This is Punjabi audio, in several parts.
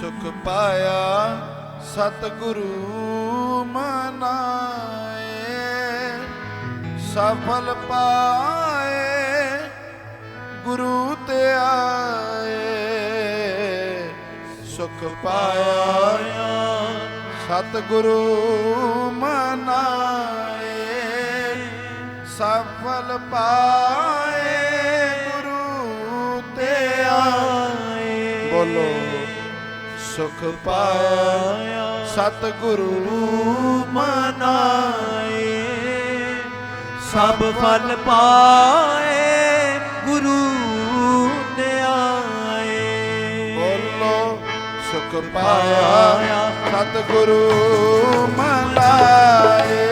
ਸੁਖ ਪਾਇਆ, ਸਤਿਗੁਰੂ ਮਨਾਏ। ਸਫਲ ਪਾਏ, ਗੁਰੂ ਤੇ ਆਏ। ਸੁਖ ਪਾਇਆ, ਸਤਿਗੁਰੂ ਮਨਾਏ। ਸਫਲ ਪਾਏ, ਗੁਰੂ ਤੇ ਆਏ। ਬੋਲੋ। ਸੁਖ ਪਾਇਆ ਸਤ ਗੁਰੂ ਮਨਾਏ। ਸਭ ਫਲ ਪਾਏ, ਗੁਰੂ ਨਿਆਏ ਬੋਲੋ, ਸੁਖ ਪਾਇਆ ਸਤ ਗੁਰੂ ਮਨਾਏ।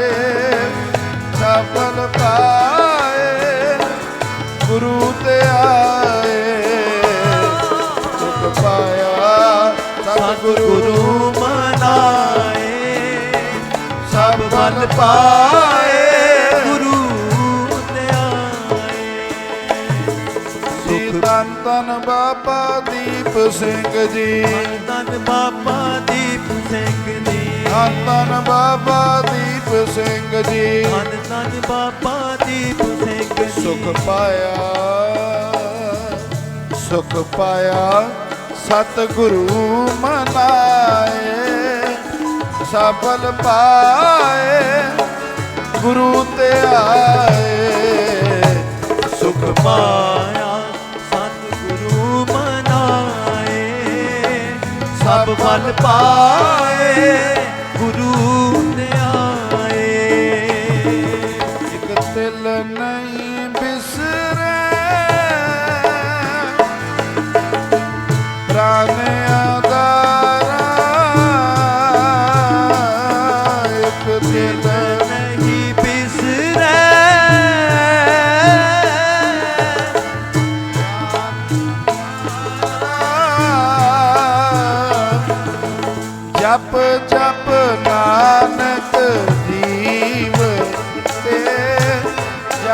ਸਭ ਫਲ ਪਾਇਆ ਸਤਿਗੁਰੂ ਗੁਰੂ ਮਨਾਏ ਸਭ ਫਲ ਪਾਏ ਗੁਰੂ ਤੇ ਆਏ ਤਨ ਤਨ ਬਾਬਾ ਦੀਪ ਸਿੰਘ ਜੀ। ਧੰਨ ਬਾਬਾ ਦੀਪ ਸਿੰਘ ਜੀ। ਧੰਨ ਧੰਨ ਬਾਬਾ ਦੀਪ ਸਿੰਘ ਜੀ। ਧੰਨ ਧੰਨ ਬਾਬਾ ਦੀਪ ਸਿੰਘ ਜੀ। ਸੁਖ ਪਾਇਆ ਸੁਖ ਪਾਇਆ। ਸਤਿਗੁਰੂ ਮਨਾਏ, ਸਫਲ ਪਾਏ, ਗੁਰੂ ਤੇ ਆਏ। ਸੁਖ ਪਾਇਆ ਸਤਿਗੁਰੂ ਮਨਾਏ, ਸਭ ਫਲ ਪਾਏ, ਗੁਰੂ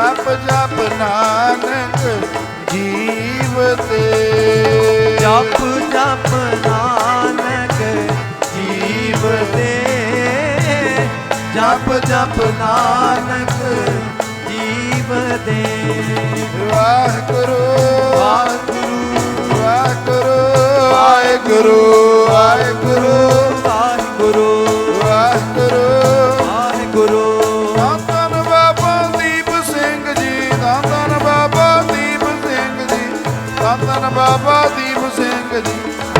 ਜਪ ਜਪ ਨਾਨਕ ਜੀਵ ਤੇ। ਜਪ ਜਪ ਨਾਨਕ ਜੀਵ ਦੇ ਜਪ ਜਪ ਨਾਨਕ ਜੀਵ ਦੇ ਵਾਹਿਗੁਰੂ। ਵਾਹਿਗੁਰੂ। ਵਾਹਿਗੁਰੂ। ਵਾਹਿਗੁਰੂ।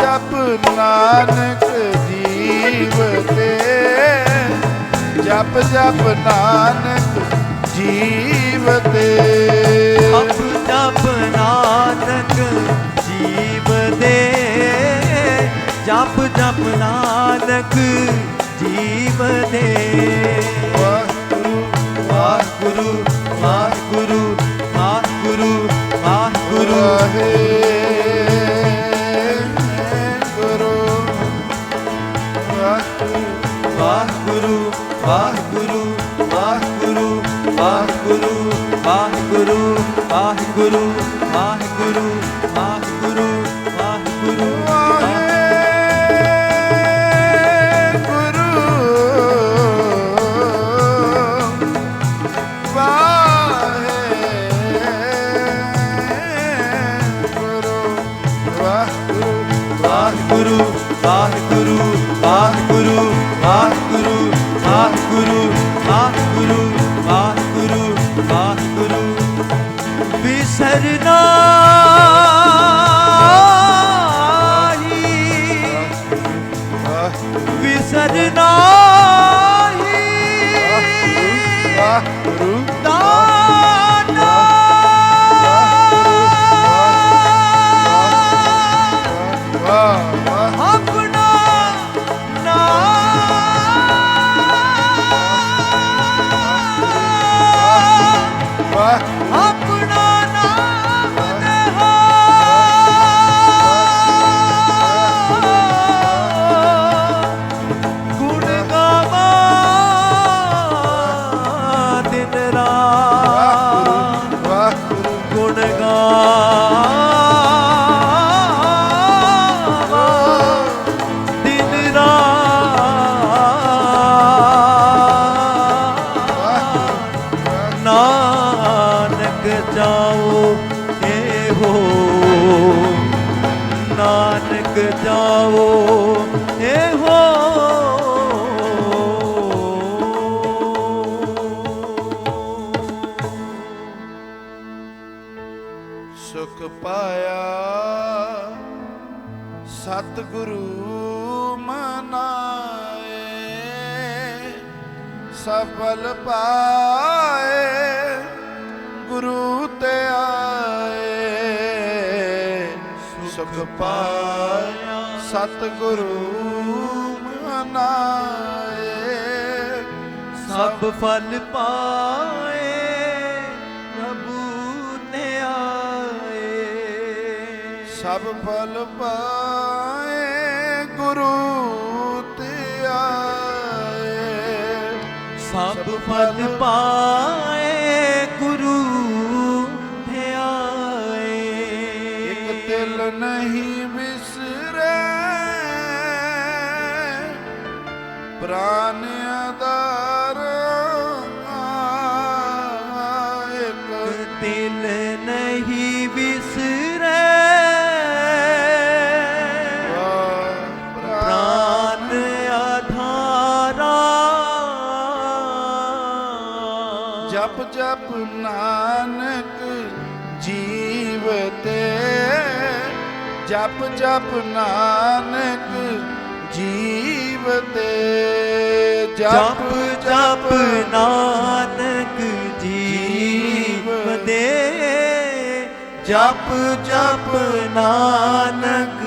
ਜਪ ਜਪ ਨਾਨਕ ਜੀਵ ਤੇ। ਜਪ ਜਪ ਨਾਨਕ ਜੀਵ ਤੇ। ਅਪ ਜਪ ਨਾਨਕ ਜੀਵ ਦੇ ਜਪ ਜਪ ਨਾਨਕ ਜੀਵ ਦੇ ਵਾਹਿਗੁਰੂ ਵਾਹਿਗੁਰੂ ਵਾਹਿਗੁਰੂ। ਵਾਹਿਗੁਰੂ ਵਾਹਿਗੁਰੂ ਵਾਹਿਗੁਰੂ ਵਾਹਿਗੁਰੂ ਵਾਹਿਗੁਰੂ ਵਾਹਿਗੁਰੂ ਵਾਹਿਗੁਰੂ ਵਾਹਿਗੁਰੂ ਵਾਹਿਗੁਰੂ ਵਾਹਿਗੁਰੂ। ਵਿਸਰਨਾ ਜਾਓ ਜਾਓ ਹੋ ਨਾਨਕ ਜਾਓ ਇਹੋ। ਸੁਖ ਪਾਇਆ ਸਤਿਗੁਰੂ ਮਨਾਏ। ਸਫਲ ਪਾਏ ਪਾਇਆ ਸਤਿਗੁਰੂ ਮਨਾਏ। ਸਭ ਫਲ ਪਾਏ, ਪ੍ਰਭੂ ਨੇ ਆਏ। ਸਭ ਫਲ ਪਾਏ, ਗੁਰੂ ਤੇ ਆਏ। ਸਭ ਫਲ ਪਾਏ ਜਪ ਜਪ ਨਾਨਕ ਜੀਵਤੇ ਜਪ ਜਪ ਨਾਨਕ ਜੀਵਤੇ ਜਪ ਜਪ ਨਾਨਕ ਜੀਵ ਦੇ ਜਪ ਜਪ ਨਾਨਕ